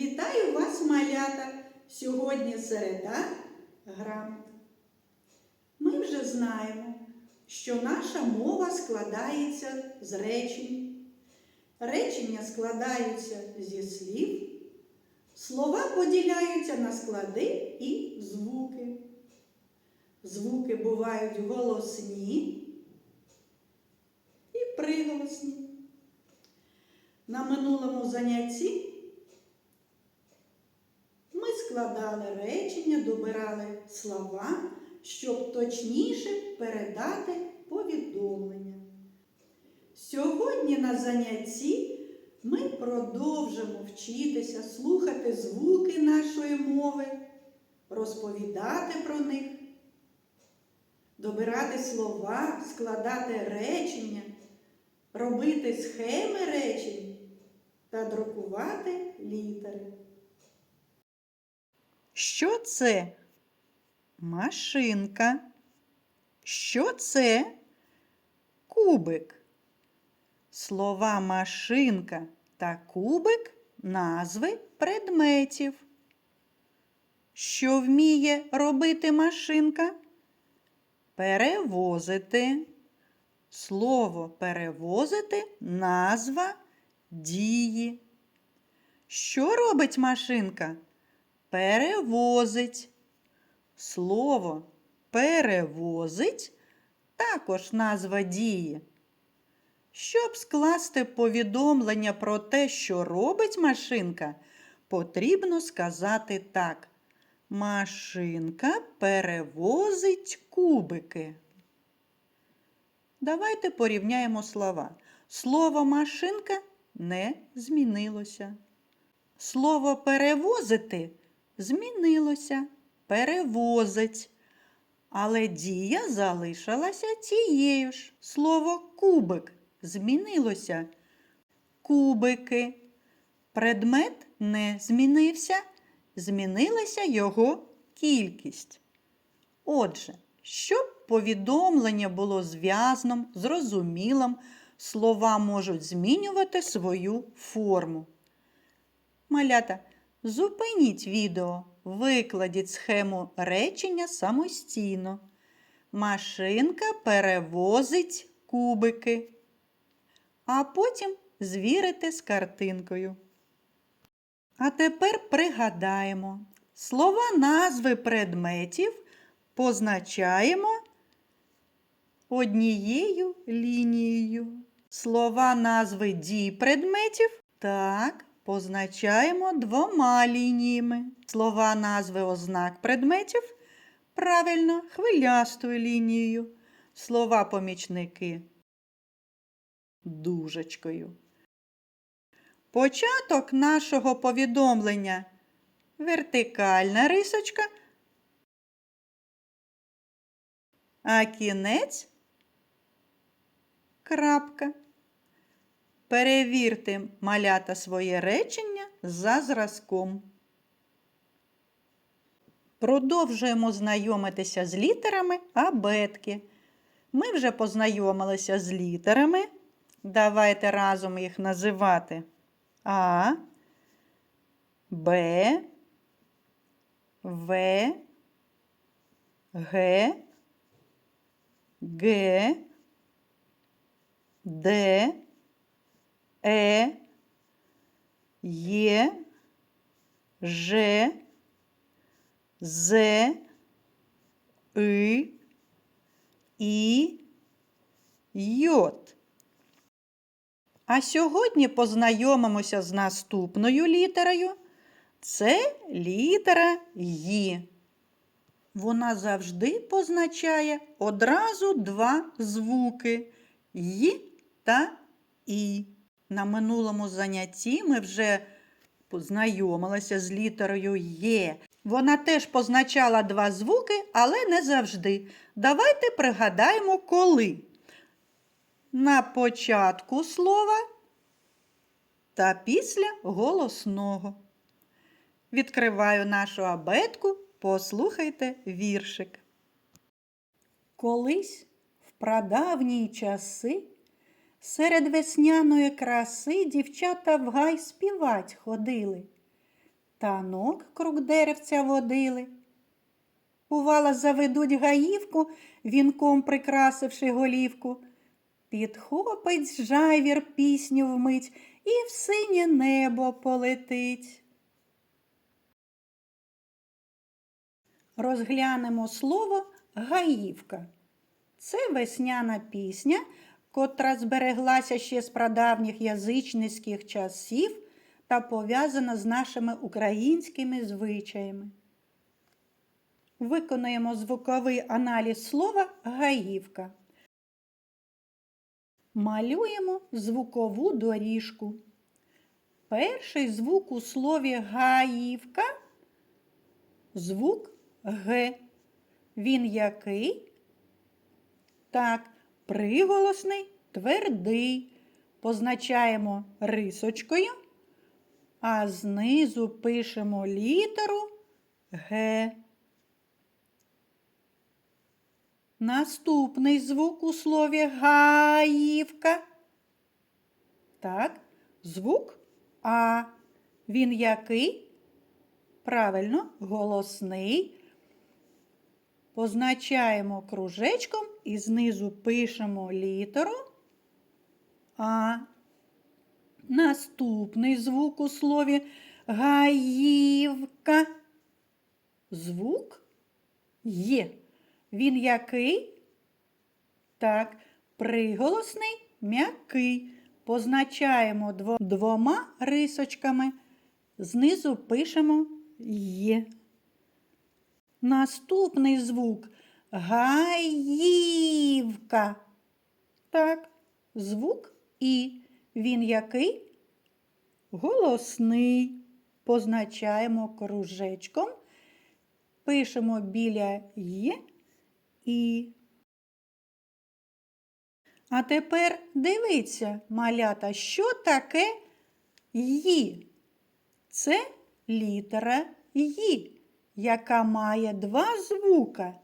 Вітаю вас, малята! Сьогодні середа грамот. Ми вже знаємо, що наша мова складається з речень. Речення складаються зі слів, слова поділяються на склади і звуки. Звуки бувають голосні і приголосні. На минулому занятті складали речення, добирали слова, щоб точніше передати повідомлення. Сьогодні на занятті ми продовжимо вчитися слухати звуки нашої мови, розповідати про них, добирати слова, складати речення, робити схеми речень та друкувати літери. Що це? Машинка. Що це? Кубик. Слова машинка та кубик назви предметів. Що вміє робити машинка? Перевозити. Слово перевозити назва дії. Що робить машинка? Перевозить. Слово перевозить також назва дії. Щоб скласти повідомлення про те, що робить машинка, потрібно сказати так. Машинка перевозить кубики. Давайте порівняємо слова. Слово машинка не змінилося. Слово перевозити змінилося. Перевозить. Але дія залишилася тією ж. Слово кубик змінилося. Кубики. Предмет не змінився, змінилася його кількість. Отже, щоб повідомлення було зв'язним, зрозумілим, слова можуть змінювати свою форму. Малята, зупиніть відео, викладіть схему речення самостійно. Машинка перевозить кубики. А потім звірите з картинкою. А тепер пригадаємо. Слова назви предметів позначаємо однією лінією. Слова назви дій предметів так, позначаємо двома лініями. Слова назви ознак предметів правильно хвилястою лінією. Слова помічники дужечкою. Початок нашого повідомлення вертикальна рисочка, а кінець крапка. Перевірте малята своє речення за зразком. Продовжуємо знайомитися з літерами абетки. Ми вже познайомилися з літерами. Давайте разом їх називати А, Б, В, Г, Г, Д, Е, Є, Ж, З, И, І, Йот. А сьогодні познайомимося з наступною літерою. Це літера Ї. Вона завжди позначає одразу два звуки Й та І. На минулому занятті ми вже познайомилися з літерою Є. Вона теж позначала два звуки, але не завжди. Давайте пригадаємо, коли на початку слова та після голосного. Відкриваю нашу абетку, послухайте віршик. Колись в прадавні часи серед весняної краси дівчата в гай співать ходили. танок круг деревця водили. Бувала, заведуть гаївку, вінком прикрасивши голівку. Підхопить жайвір пісню вмить і в синє небо полетить. Розглянемо слово гаївка. Це весняна пісня, котра збереглася ще з прадавніх язичницьких часів та пов'язана з нашими українськими звичаями. Виконуємо звуковий аналіз слова гаївка. Малюємо звукову доріжку. Перший звук у слові гаївка звук Г. Він який? Так, приголосний, твердий. Позначаємо рисочкою, а знизу пишемо літеру Г. Наступний звук у слові гаївка. Так, звук А. Він який? Правильно, голосний. Позначаємо кружечком і знизу пишемо літеру А. Наступний звук у слові гаївка. Звук Є. Він який? Так, приголосний м'який. Позначаємо двома рисочками. Знизу пишемо Є. Наступний звук гаївка. Так, звук І. Він який? Голосний. Позначаємо кружечком. Пишемо біля Є і. А тепер дивіться, малята, що таке «ї». Це літера «ї», яка має два звука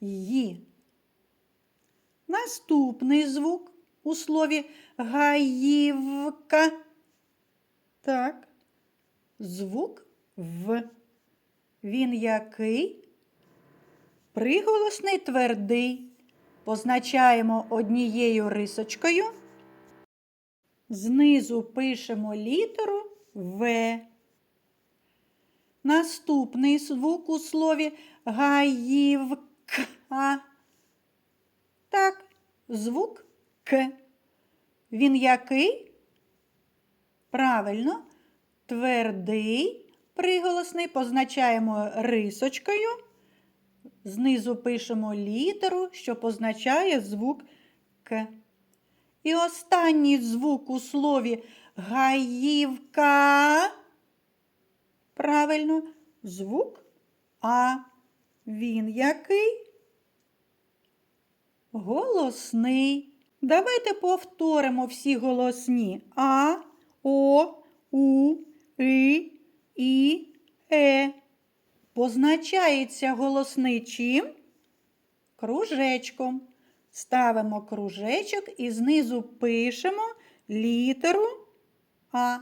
«ї». Наступний звук у слові гаївка. Так, звук В. Він який? Приголосний твердий. Позначаємо однією рисочкою. Знизу пишемо літеру В. Наступний звук у слові гаївка. Так, звук К. Він який? Правильно, твердий, приголосний позначаємо рисочкою. Знизу пишемо літеру, що позначає звук К. І останній звук у слові гаївка. Правильно, звук А. Він який? Голосний. Давайте повторимо всі голосні А, О, У, И, І, Е. Позначається голосний чим? Кружечком. Ставимо кружечок і знизу пишемо літеру А.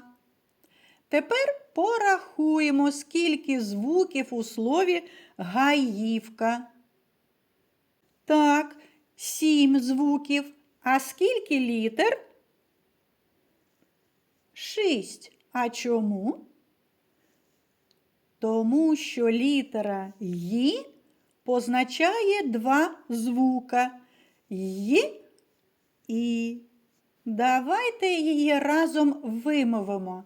Тепер порахуємо, скільки звуків у слові гаївка. Так, сім звуків. А скільки літер? Шість. А чому? Тому що літера «ї» позначає два звука «й» і. Давайте її разом вимовимо.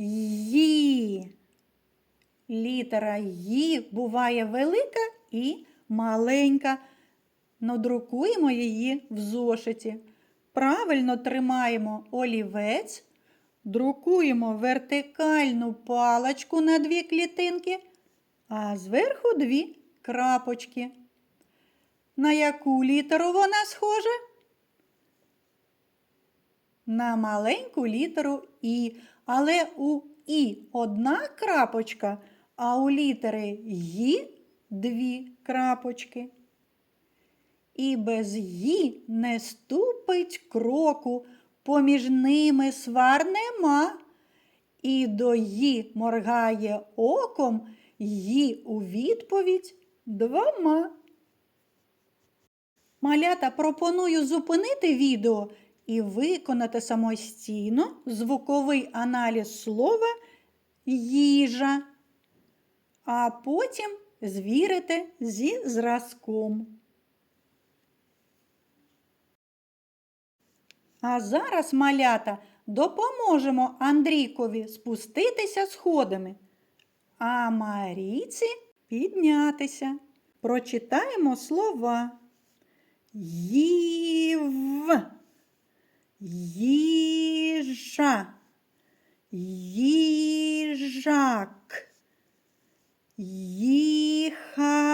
«Ї». Літера «ї» буває велика і маленька. Надрукуємо її в зошиті. Правильно тримаємо олівець. Друкуємо вертикальну паличку на дві клітинки, а зверху дві крапочки. На яку літеру вона схожа? На маленьку літеру І, але у І одна крапочка, а у літери «ї» дві крапочки. І без «ї» не ступить кроку поміж ними свар нема, і до ї моргає оком, ї у відповідь двома. Малята пропоную зупинити відео і виконати самостійно звуковий аналіз слова їжа, а потім звірити зі зразком. А зараз, малята, допоможемо Андрійкові спуститися сходами, а Марійці піднятися. Прочитаємо слова. Їв, їжа, їжак, їхати,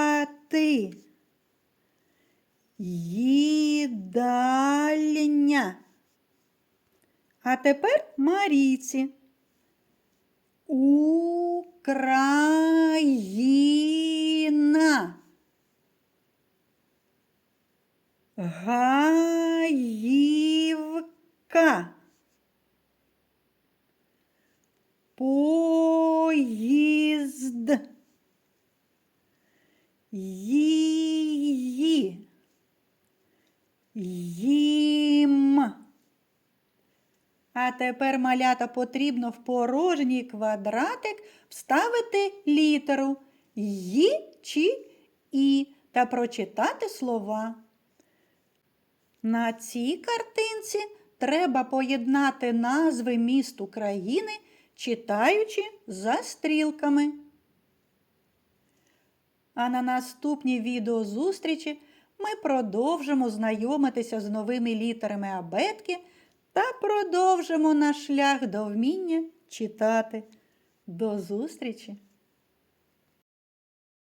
їдальня. А тепер Марійці. Україна. Гаївка. Поїзд. Її. Їм. А тепер малята потрібно в порожній квадратик вставити літеру «ї» чи І та прочитати слова. На цій картинці треба поєднати назви міст України, читаючи за стрілками. А на наступній відеозустрічі ми продовжимо знайомитися з новими літерами абетки та продовжимо наш шлях до вміння читати. До зустрічі!